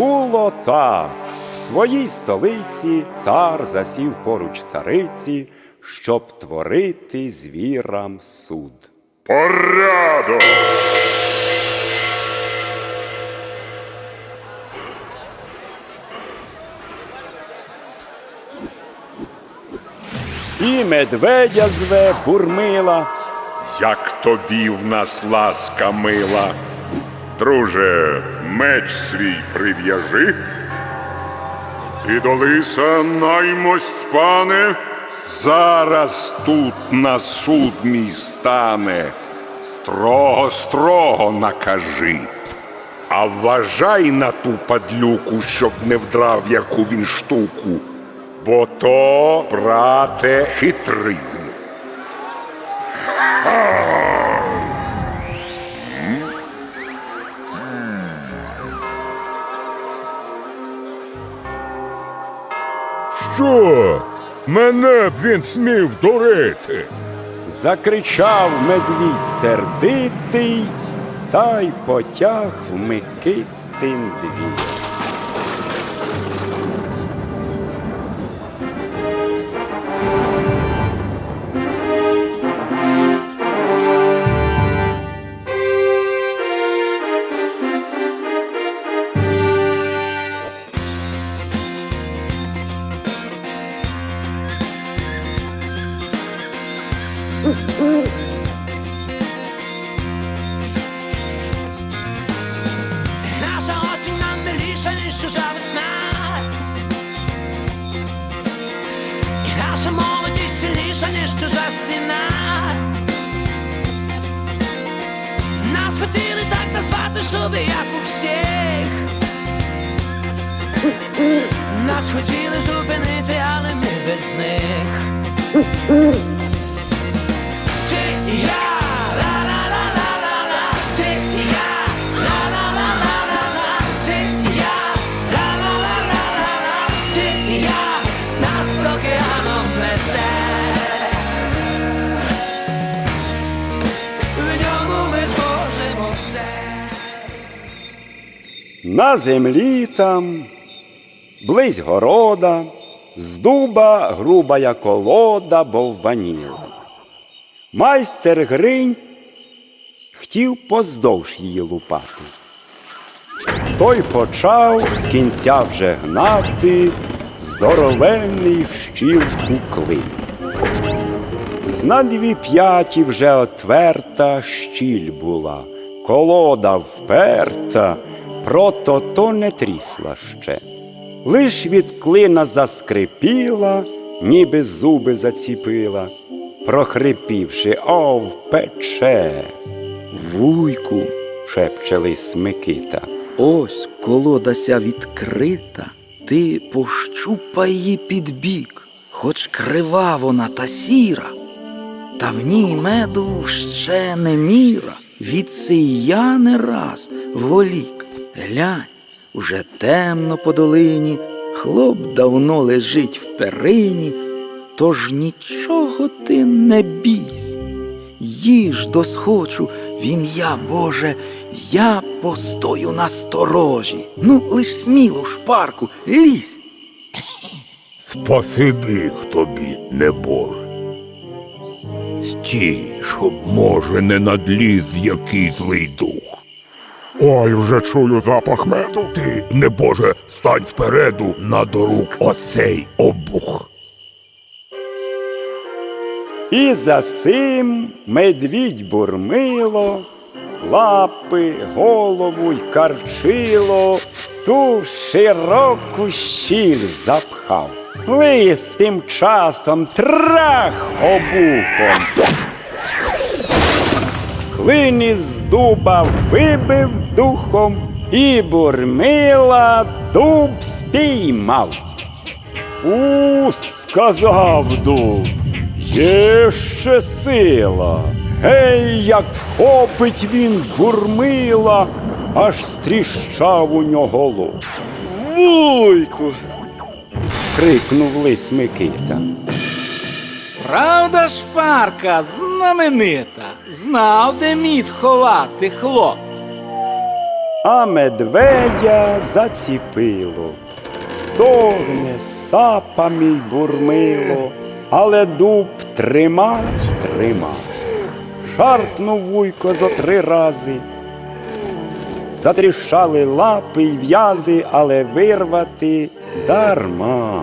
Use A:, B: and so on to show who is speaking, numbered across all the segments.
A: Отак в своїй столиці цар засів поруч цариці, щоб творити звірам суд.
B: Порядок!
A: І медведя зве бурмила,
B: Як тобі в нас ласка мила. Друже, меч свій прив'яжи. Ти до лиса наймость, пане. Зараз тут на суд мій стане. Строго, строго накажи. А вважай на ту падлюку, щоб не вдрав яку він штуку. Бо то, брате, хитризм.
C: Що? Мене б він смів дурити.
A: закричав медвідь сердитий, та й потяг Микитин двір.
D: Чужа весна. І наша молодість сильніша, ніж чужа стіна. Нас хотіли так назвати, щоб як у всіх. Нас хотіли зупинити, але ми без них.
A: На землі там, близь города, з дуба грубая колода бовваніла. Майстер Гринь хотів поздовж її лупати. Той почав з кінця вже гнати здоровенний в щілку клин. Зна дві п'яті вже отверта щіль була, колода вперта, прото то не трісла ще. Лиш від клина заскрипіла, ніби зуби заціпила, прохрипівши, ов пече.
E: Вуйку,
A: шепче лис Микита.
E: ось колодася відкрита, ти пощупай її під бік, хоч крива вона та сіра, та в ній меду ще не міра, відси й я не раз волік. Глянь, уже темно по долині, хлоп давно лежить в перині, тож нічого ти не бійсь. Їж досхочу в ім'я Боже, я постою на сторожі. Ну, лиш сміло, шпарку, лізь.
C: Спасибі тобі, небоже. Стій, щоб, може, не надліз який злий дух. Ой, вже чую запах меду. Ти, небоже, стань впереду на дорук оцей обух.
A: І за сим медвідь бурмило, лапи, голову й карчило, ту широку щіль запхав. Лис тим часом трах обухом. Клин із дуба вибив духом, і бурмила дуб спіймав. У, сказав дуб, є ще сила. Гей, як вхопить він бурмила, аж стріщав у нього лоб. Вуйку. крикнув лис Микита.
F: Правда, шпарка знаменита, знав, де мід ховати хлоп.
A: А медведя заціпило. Стогне, сапами й бурмило, але дуб тримай, тримай. Шарпнув вуйко зо три рази. Затріщали лапи й в'язи, але вирвати дарма,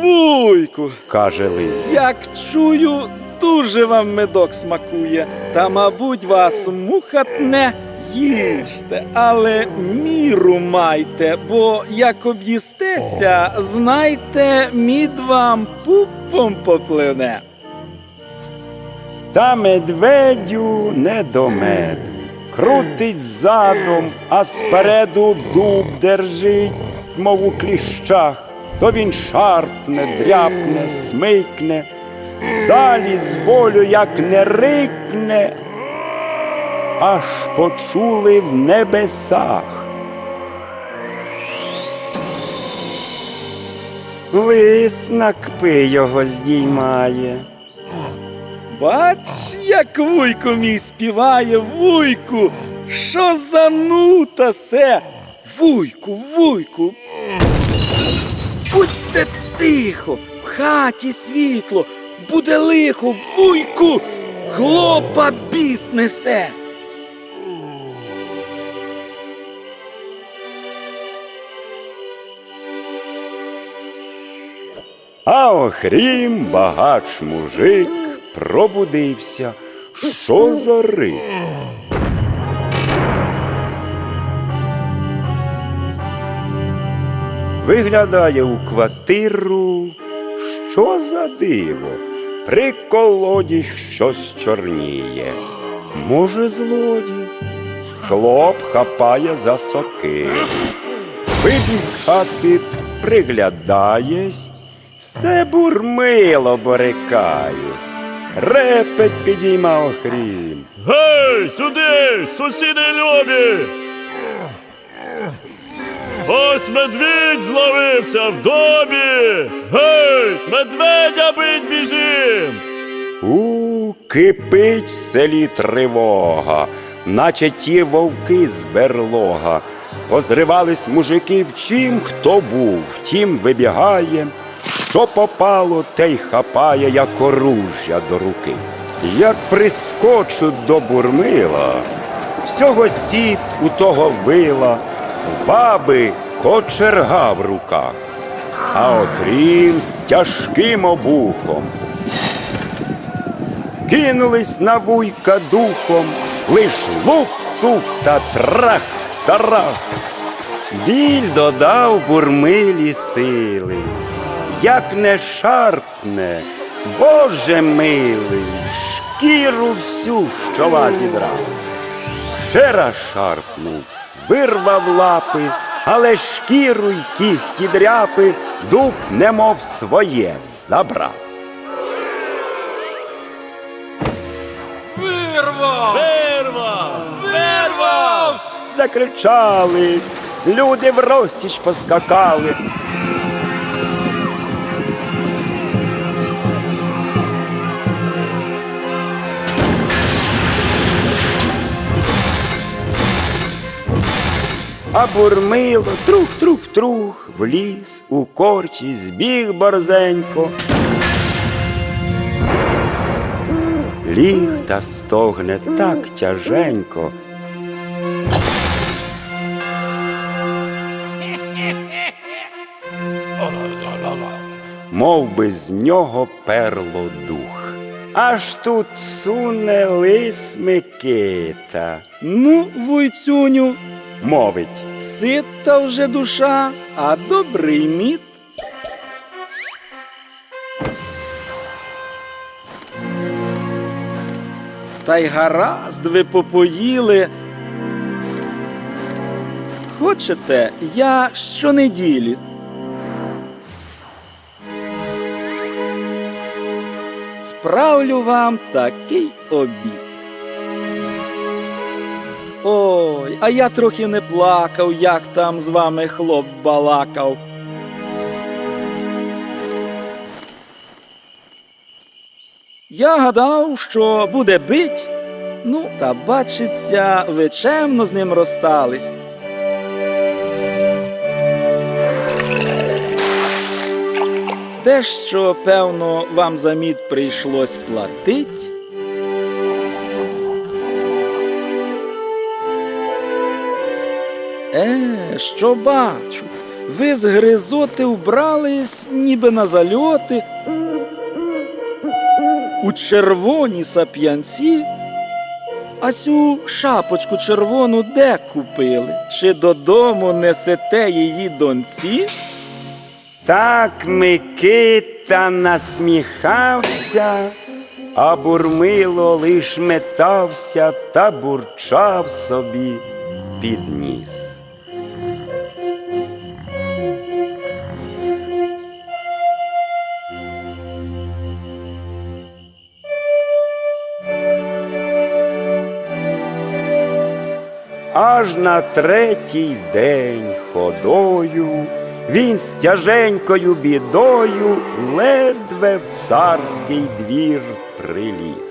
E: Вуйку,
A: каже лис.
E: як чую, дуже вам медок смакує, та, мабуть, вас муха тне. Їжте, але міру майте, бо як об'їстеся, знайте, мід вам пупом попливне.
A: Та медведю не до меду. Крутить задом, а спереду дуб держить, мов у кліщах. То він шарпне, дряпне, смикне, далі з болю як не рикне, аж почули в небесах. Лис на кпи його здіймає.
E: Бач, як вуйку мій співає, вуйку, що за нута се? Вуйку, вуйку. Будьте тихо, в хаті світло, буде лихо, вуйку, хлопа біс несе.
A: А охрім багач мужик пробудився. Що за рик? Виглядає у квартиру, що за диво? При колоді щось чорніє. Може, злодій? Хлоп хапає за сокиру. Вибіг з хати, приглядаєсь, все бурмило борикаєсь. Репет підійма охрім.
F: Гей, сюди, сусіди любі! Ось медвідь зловився в добі! Гей, медведя бить біжим!
A: У, кипить в селі тривога, наче ті вовки з берлога. Позривались мужики, в чим хто був, втім вибігає, що попало, те й хапає, як оружжя до руки. Як прискочуть до бурмила, всього сіт у того вила, в баби кочерга в руках, а охрім з тяжким обухом кинулись на вуйка духом, лиш лупцу та трах тарах. Біль додав бурмилі сили, як не шарпне, Боже милий, шкіру всю з чола зідрав. Ще раз шарпнув, вирвав лапи, але шкіру й кіхті дряпи дуб немов своє забрав.
F: Вирва! Вирва!
A: закричали, люди в розтіч поскакали. А бурмило трух-трух-трух в ліс у корчі збіг борзенько. Ліг та стогне так тяженько, мов би з нього перло дух. Аж тут суне лис Микита,
E: Ну, вуйцюню,
A: мовить.
E: сита вже душа, а добрий мід. Та й гаразд ви попоїли. Хочете, я щонеділі. Справлю вам такий обід. Ой, а я трохи не плакав, як там з вами хлоп балакав. Я гадав, що буде бить, ну та бачиться, ви чемно з ним розстались. Те, що, певно, вам за мід прийшлось платить. Е, що бачу? Ви з гризоти вбрались, ніби на зальоти. У червоній сап'янці. А сю шапочку червону де купили? Чи додому несете її доньці?
A: Так Микита насміхався, а бурмило лиш метався та бурчав собі під ніс. Аж на третій день ходою він з тяженькою бідою ледве в царський двір приліз.